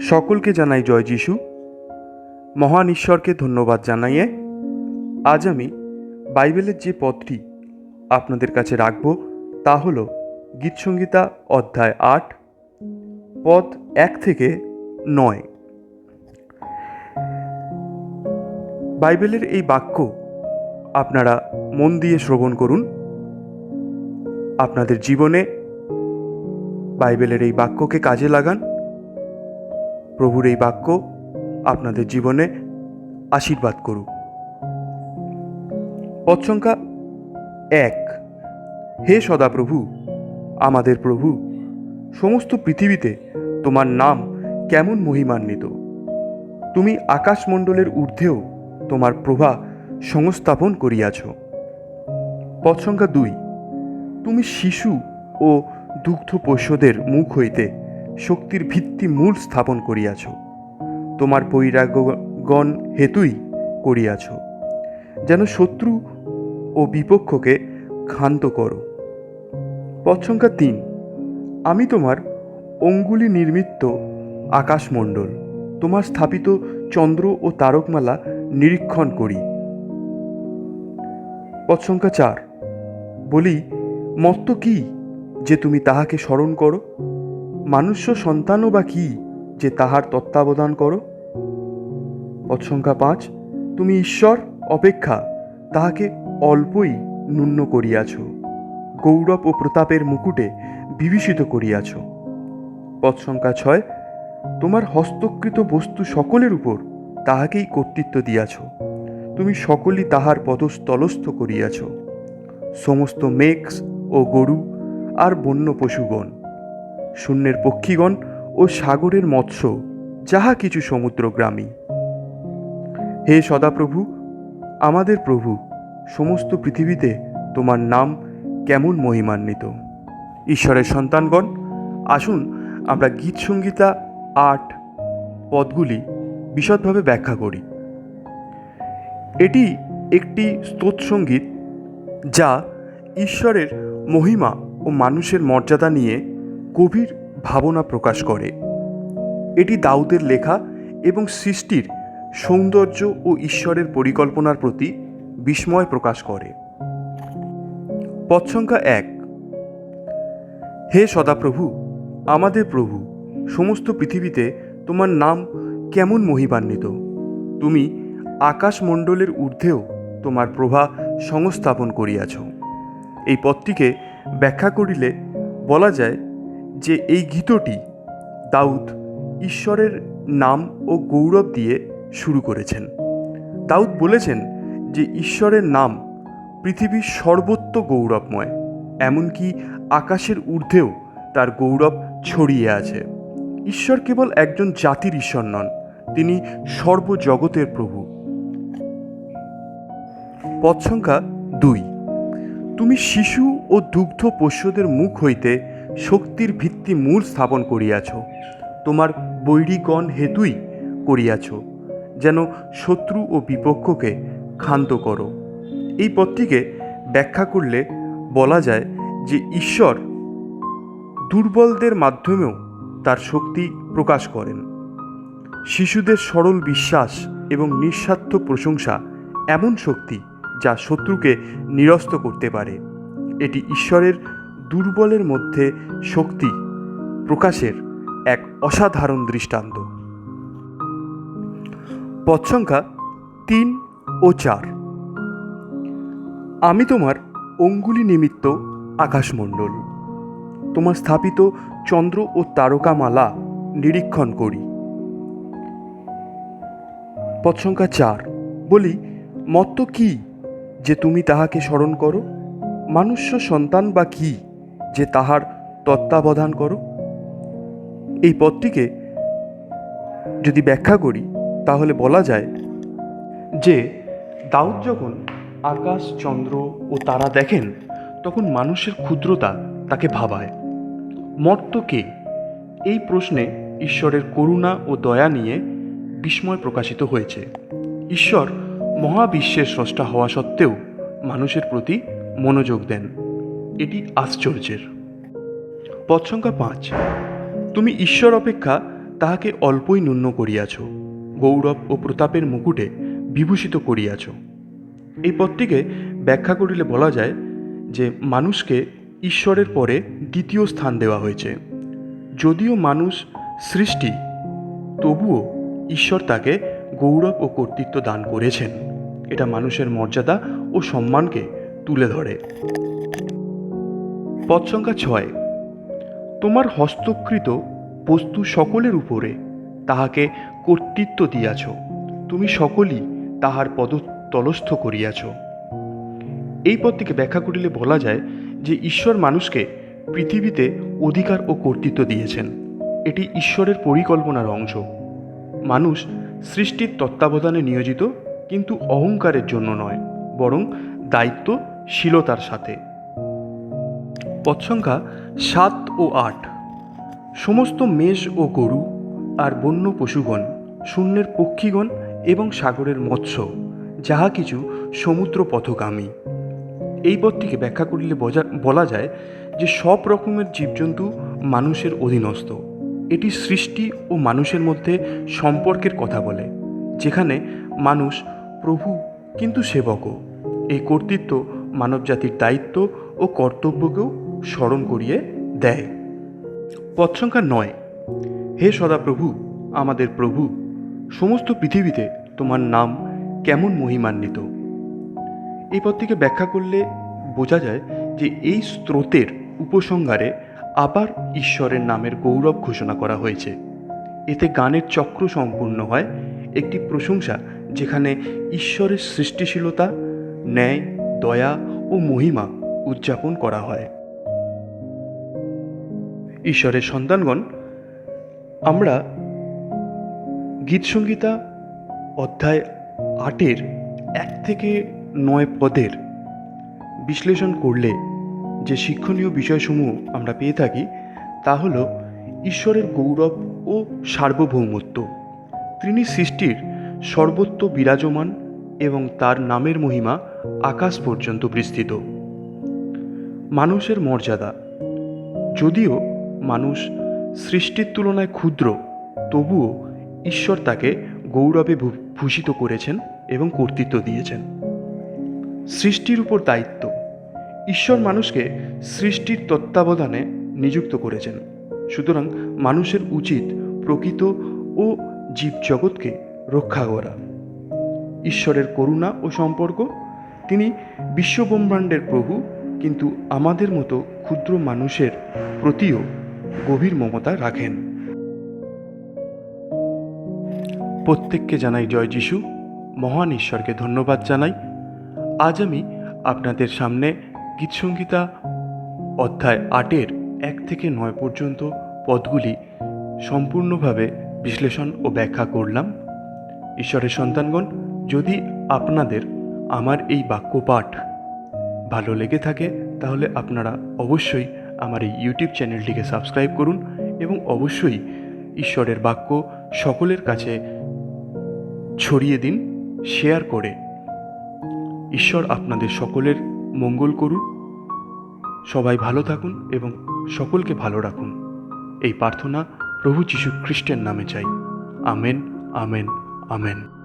সকলকে জানাই জয় যিশু। মহান ঈশ্বরকে ধন্যবাদ জানাইয়ে আজ আমি বাইবেলের যে পদটি আপনাদের কাছে রাখব, তা হল গীতসংগীতা অধ্যায় আট, পদ এক থেকে নয়। বাইবেলের এই বাক্য আপনারা মন দিয়ে শ্রবণ করুন। আপনাদের জীবনে বাইবেলের এই বাক্যকে কাজে লাগান। প্রভুর এই বাক্য আপনাদের জীবনে আশীর্বাদ করুক। পদ সংখ্যা এক। হে সদাপ্রভু, আমাদের প্রভু, সমস্ত পৃথিবীতে তোমার নাম কেমন মহিমান্বিত। তুমি আকাশমণ্ডলের ঊর্ধ্বেও তোমার প্রভা সংস্থাপন করিয়াছ। পদ সংখ্যা দুই। তুমি শিশু ও দুগ্ধ পোষ্যদের মুখ হইতে শক্তির ভিত্তি মূল স্থাপন করিয়াছ। তোমার বৈরাগ্যগণ হেতুই করিয়াছ। যেন শত্রু ও বিপক্ষকে ক্ষান্ত করো। পদ সংখ্যা তিন। আমি তোমার অঙ্গুলি নির্মিত আকাশমণ্ডল, তোমার স্থাপিত চন্দ্র ও তারকমালা নিরীক্ষণ করি। পদ সংখ্যা চার। বলি, মত্ত কি যে তুমি তাহাকে স্মরণ করো? মানুষ্য সন্তানও বা কি যে তাহার তত্ত্বাবধান করো? পদ সংখ্যা পাঁচ তুমি ঈশ্বর, অপেক্ষা, তাহাকে অল্পই ন্যূন্য করিয়াছ, গৌরব ও প্রতাপের মুকুটে বিভীষিত করিয়াছ। পদ সংখ্যা ছয় তোমার হস্তকৃত বস্তু সকলের উপর তাহাকেই কর্তৃত্ব দিয়াছ, তুমি সকলই তাহার পদস্থলস্থ করিয়াছ। সমস্ত মেঘ ও গরু আর বন্য পশুগণ শূন্যের পক্ষীগণ ও সাগরের মৎস্য, যাহা কিছু সমুদ্রগ্রামী হে সদাপ্রভু, আমাদের প্রভু, সমস্ত পৃথিবীতে তোমার নাম কেমন মহিমান্বিত। ঈশ্বরের সন্তানগণ, আসুন আমরা গীত সঙ্গীতা আট পদগুলি বিশদভাবে ব্যাখ্যা করি। এটি একটি স্তোত্রসঙ্গীত যা ঈশ্বরের মহিমা ও মানুষের মর্যাদা নিয়ে গভীর ভাবনা প্রকাশ করে। এটি দাউদের লেখা এবং সৃষ্টির সৌন্দর্য ও ঈশ্বরের পরিকল্পনার প্রতি বিস্ময় প্রকাশ করে। পদ সংখ্যা এক, হে সদাপ্রভু, আমাদের প্রভু, সমস্ত পৃথিবীতে তোমার নাম কেমন মহিমান্বিত। তুমি আকাশমণ্ডলের ঊর্ধ্বেও তোমার প্রভা সংস্থাপন করিয়াছ। এই পথটিকে ব্যাখ্যা করিলে বলা যায় যে এই গীতটি দাউদ ঈশ্বরের নাম ও গৌরব দিয়ে শুরু করেছেন। দাউদ বলেছেন যে ঈশ্বরের নাম পৃথিবীর সর্বত্র গৌরবময়, এমনকি আকাশের ঊর্ধ্বেও তার গৌরব ছড়িয়ে আছে। ঈশ্বর কেবল একজন জাতির ঈশ্বর নন, তিনি সর্বজগতের প্রভু। পদ সংখ্যা দুই। তুমি শিশু ও দুগ্ধ পোষ্যদের মুখ হইতে শক্তির ভিত্তি মূল স্থাপন করিয়াছ, তোমার বৈরিগণ হেতুই করিয়াছ, যেন শত্রু ও বিপক্ষকে ক্ষান্ত করো। এই পথটিকে ব্যাখ্যা করলে বলা যায় যে ঈশ্বর দুর্বলদের মাধ্যমেও তার শক্তি প্রকাশ করেন। শিশুদের সরল বিশ্বাস এবং নিঃস্বার্থ প্রশংসা এমন শক্তি যা শত্রুকে নিরস্ত করতে পারে। এটি ঈশ্বরের দুর্বলের মধ্যে শক্তি প্রকাশের এক অসাধারণ দৃষ্টান্ত। পদ সংখ্যা তিন ও চার। আমি তোমার অঙ্গুলি নিমিত্ত আকাশমণ্ডল, তোমার স্থাপিত চন্দ্র ও তারকামালা নিরীক্ষণ করি। পদ সংখ্যা চার, বলি, মত্ত কি যে তুমি তাহাকে স্মরণ করো? মানুষ্য সন্তান বা কি? যে তাহার তত্ত্বাবধান করো। এই পদটিকে যদি ব্যাখ্যা করি, তাহলে বলা যায় যে, দাউদ যখন আকাশ, চন্দ্র ও তারা দেখেন, তখন মানুষের ক্ষুদ্রতা তাকে ভাবায়। মর্ত কে? এই প্রশ্নে ঈশ্বরের করুণা ও দয়া নিয়ে বিস্ময় প্রকাশিত হয়েছে। ঈশ্বর মহাবিশ্বের স্রষ্টা হওয়া সত্ত্বেও মানুষের প্রতি মনোযোগ দেন। এটি আশ্চর্যের। পদ সংখ্যা পাঁচ। তুমি ঈশ্বর অপেক্ষা তাহাকে অল্পই ন্যূন্য করিয়াছ, গৌরব ও প্রতাপের মুকুটে বিভূষিত করিয়াছ। এই পদটিকে ব্যাখ্যা করিলে বলা যায় যে মানুষকে ঈশ্বরের পরে দ্বিতীয় স্থান দেওয়া হয়েছে। যদিও মানুষ সৃষ্টি, তবুও ঈশ্বর তাকে গৌরব ও কর্তৃত্ব দান করেছেন। এটা মানুষের মর্যাদা ও সম্মানকে তুলে ধরে। পদ সংখ্যা ছয়। তোমার হস্তকৃত বস্তু সকলের উপরে, তাহাকে কর্তৃত্ব দিয়াছ। তুমি সকলই তাহার পদতলস্থ করিয়াছ। এই পদটিকে ব্যাখ্যা করিলে বলা যায় যে ঈশ্বর মানুষকে পৃথিবীতে অধিকার ও কর্তৃত্ব দিয়েছেন। এটি ঈশ্বরের পরিকল্পনার অংশ। মানুষ সৃষ্টির তত্ত্বাবধানে নিয়োজিত, কিন্তু অহংকারের জন্য নয়, বরং দায়িত্বশীলতার সাথে। পদ সংখ্যা সাত ও আট। সমস্ত মেষ ও গরু আর বন্য পশুগণ, শূন্যের পক্ষীগণ এবং সাগরের মৎস্য, যাহা কিছু সমুদ্র পথগামী এই পথটিকে ব্যাখ্যা করিলে বলা যায় যে সব রকমের জীবজন্তু মানুষের অধীনস্থ। এটি সৃষ্টি ও মানুষের মধ্যে সম্পর্কের কথা বলে, যেখানে মানুষ প্রভু কিন্তু সেবকও। এই কর্তৃত্ব মানবজাতির দায়িত্ব ও কর্তব্যকেও স্মরণ করিয়ে দেয়। পদ সংখ্যা নয়। হে সদাপ্রভু, আমাদের প্রভু, সমস্ত পৃথিবীতে তোমার নাম কেমন মহিমান্বিত? এই পদটিকে ব্যাখ্যা করলে বোঝা যায় যে এই স্রোতের উপসংহারে আবার ঈশ্বরের নামের গৌরব ঘোষণা করা হয়েছে। এতে গানের চক্র সম্পূর্ণ হয় একটি প্রশংসা যেখানে ঈশ্বরের সৃষ্টিশীলতা, ন্যায়, দয়া ও মহিমা উদযাপন করা হয়। ঈশ্বরের সন্তানগণ, আমরা গীতসংগীতা অধ্যায় আটের এক থেকে নয় পদের বিশ্লেষণ করলে যে শিক্ষণীয় বিষয়সমূহ আমরা পেয়ে থাকি, তা হল ঈশ্বরের গৌরব ও সার্বভৌমত্ব। তিনি সৃষ্টির সর্বত্র বিরাজমান এবং তার নামের মহিমা আকাশ পর্যন্ত বিস্তৃত। মানুষের মর্যাদা। যদিও মানুষ সৃষ্টির তুলনায় ক্ষুদ্র, তবুও ঈশ্বর তাকে গৌরবে ভূষিত করেছেন এবং কর্তৃত্ব দিয়েছেন। সৃষ্টির উপর দায়িত্ব। ঈশ্বর মানুষকে সৃষ্টির তত্ত্বাবধানে নিযুক্ত করেছেন। সুতরাং মানুষের উচিত প্রকৃত ও জীবজগৎকে রক্ষা করা। ঈশ্বরের করুণা ও সম্পর্ক, তিনি বিশ্বব্রহ্মাণ্ডের প্রভু, কিন্তু আমাদের মতো ক্ষুদ্র মানুষের প্রতিও গভীর মমতা রাখেন। প্রত্যেককে জানাই জয় যিশু। মহান ঈশ্বরকে ধন্যবাদ জানাই। আজ আমি আপনাদের সামনে গীতসংগীতা অধ্যায় আটের এক থেকে নয় পর্যন্ত পদগুলি সম্পূর্ণভাবে বিশ্লেষণ ও ব্যাখ্যা করলাম। ঈশ্বরের সন্তানগণ, যদি আপনাদের আমার এই বাক্য পাঠ ভালো লেগে থাকে, তাহলে আপনারা অবশ্যই আমার এই ইউটিউব চ্যানেলটিকে সাবস্ক্রাইব করুন এবং অবশ্যই ঈশ্বরের বাক্য সকলের কাছে ছড়িয়ে দিন শেয়ার করে। ঈশ্বর আপনাদের সকলের মঙ্গল করুন। সবাই ভালো থাকুন এবং সকলকে ভালো রাখুন। এই প্রার্থনা প্রভু যীশু খ্রিস্টের নামে চাই। Amen amen amen.